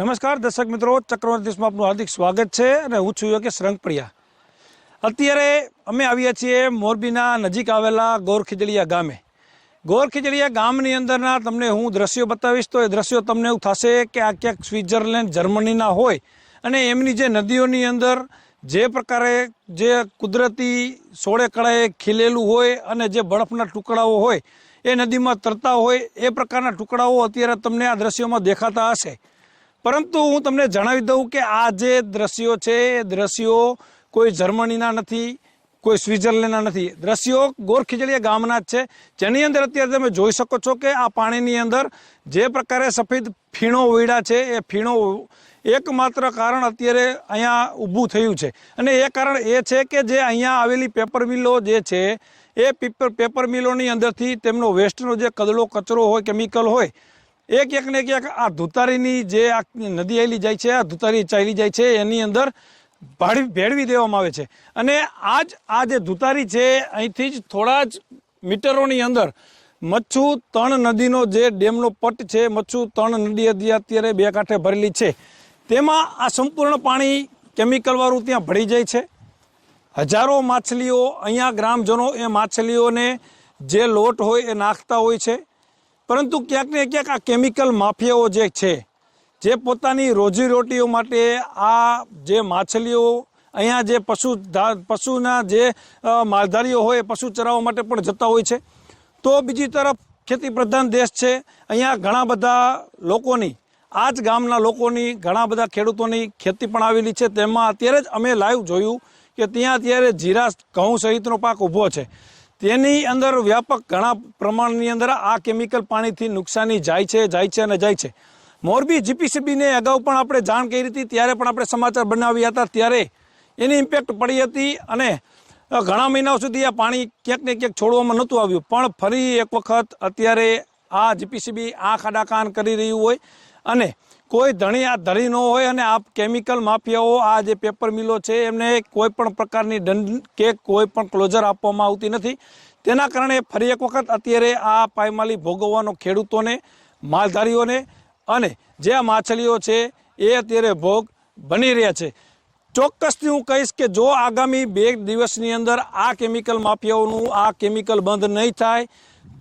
નમસ્કાર, દર્શક મિત્રો. ચક્રવર્તી આપનું હાર્દિક સ્વાગત છે અને હું છું યોગેશ રંગપડિયા. અત્યારે અમે આવ્યા છીએ મોરબીના નજીક આવેલા ગોરખીજડીયા ગામે. ગોરખીજડીયા ગામની અંદરના તમને હું દ્રશ્યો બતાવીશ તો એ દ્રશ્યો તમને એવું થશે કે આ ક્યાંક સ્વિટ્ઝરલેન્ડ, જર્મનીના હોય અને એમની જે નદીઓની અંદર જે પ્રકારે જે કુદરતી સોળે કળાએ ખીલેલું હોય અને જે બરફના ટુકડાઓ હોય, એ નદીમાં તરતા હોય, એ પ્રકારના ટુકડાઓ અત્યારે તમને આ દ્રશ્યોમાં દેખાતા હશે. પરંતુ હું તમને જણાવી દઉં કે આ જે દ્રશ્યો છે, એ દ્રશ્યો કોઈ જર્મનીના નથી, કોઈ સ્વિટ્ઝરલેન્ડના નથી. દ્રશ્યો ગોરખીજળીયા ગામના જ છે. જેની અંદર અત્યારે તમે જોઈ શકો છો કે આ પાણીની અંદર જે પ્રકારે સફેદ ફીણો વીડા છે, એ ફીણો એકમાત્ર કારણ અત્યારે અહીંયા ઊભું થયું છે. અને એ કારણ એ છે કે જે અહીંયા આવેલી પેપર મિલો જે છે, એ પેપર પેપર મિલોની અંદરથી તેમનો વેસ્ટનો જે કદડો કચરો હોય, કેમિકલ હોય એક એક ને એક આ ધુતારીની જે આ નદી આવેલી જાય છે, આ ધુતારી ચાલી જાય છે, એની અંદર ભાડી, ભેળવી દેવામાં આવે છે. અને આ જ આ જે ધુતારી છે, અહીંથી જ થોડા જ મીટરોની અંદર મચ્છુ તણ નદીનો જે ડેમનો પટ છે, મચ્છુ તણ નદી અત્યારે બે કાંઠે ભરેલી છે. તેમાં આ સંપૂર્ણ પાણી કેમિકલવાળું ત્યાં ભળી જાય છે. હજારો માછલીઓ, અહીંયા ગ્રામજનો એ માછલીઓને જે લોટ હોય એ નાખતા હોય છે. પરંતુ ક્યાંક ને ક્યાંક આ કેમિકલ માફિયાઓ જે છે, જે પોતાની રોજીરોટીઓ માટે આ જે માછલીઓ, અહીંયા જે પશુ પશુના જે માલધારીઓ હોય પશુ ચરાવવા માટે પણ જતા હોય છે. તો બીજી તરફ ખેતી પ્રધાન દેશ છે, અહીંયા ઘણા બધા લોકોની આ જ ગામના લોકોની, ઘણા બધા ખેડૂતોની ખેતી પણ આવેલી છે. તેમાં અત્યારે જ અમે લાઈવ જોયું કે ત્યાં અત્યારે જીરા ઘઉં સહિતનો પાક ઊભો છે. તેની અંદર વ્યાપક ઘણા પ્રમાણની અંદર આ કેમિકલ પાણીથી નુકસાની જાય છે જાય છે અને જાય છે. મોરબી જીપીસીબીને અગાઉ પણ આપણે જાણ કરી હતી, ત્યારે પણ આપણે સમાચાર બનાવ્યા હતા. ત્યારે એની ઇમ્પેક્ટ પડી હતી અને ઘણા મહિનાઓ સુધી આ પાણી ક્યાંક ને ક્યાંક છોડવામાં નહોતું આવ્યું. પણ ફરી એક વખત અત્યારે આ જીપીસીબી આંખ આડાકાન કરી રહ્યું હોય. અને કોઈ ધણી આ ધણી ન હોય અને આ કેમિકલ માફિયાઓ, આ જે પેપર મિલો છે, એમને કોઈ પણ પ્રકારની દંડ કે કોઈ પણ ક્લોઝર આપવામાં આવતી નથી. તેના કારણે ફરી એક વખત અત્યારે આ પાયમાલી ભોગવવાનો ખેડૂતોને, માલધારીઓને અને જે આ માછલીઓ છે, એ અત્યારે ભોગ બની રહ્યા છે. ચોક્કસથી હું કહીશ કે જો આગામી બે દિવસની અંદર આ કેમિકલ માફિયાઓનું આ કેમિકલ બંધ નહીં થાય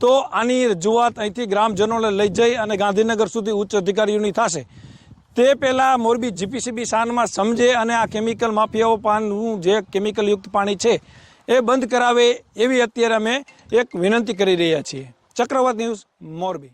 તો આની રજૂઆત અહીંથી ગ્રામજનોને લઈ જઈ અને ગાંધીનગર સુધી ઉચ્ચ અધિકારીઓની થશે. તે પહેલાં મોરબી જીપીસીબી શાનમાં સમજે અને આ કેમિકલ માફિયાઓ પાનનું જે કેમિકલયુક્ત પાણી છે, એ બંધ કરાવે એવી અત્યારે અમે એક વિનંતી કરી રહ્યા છીએ. ચક્રવાત ન્યૂઝ મોરબી.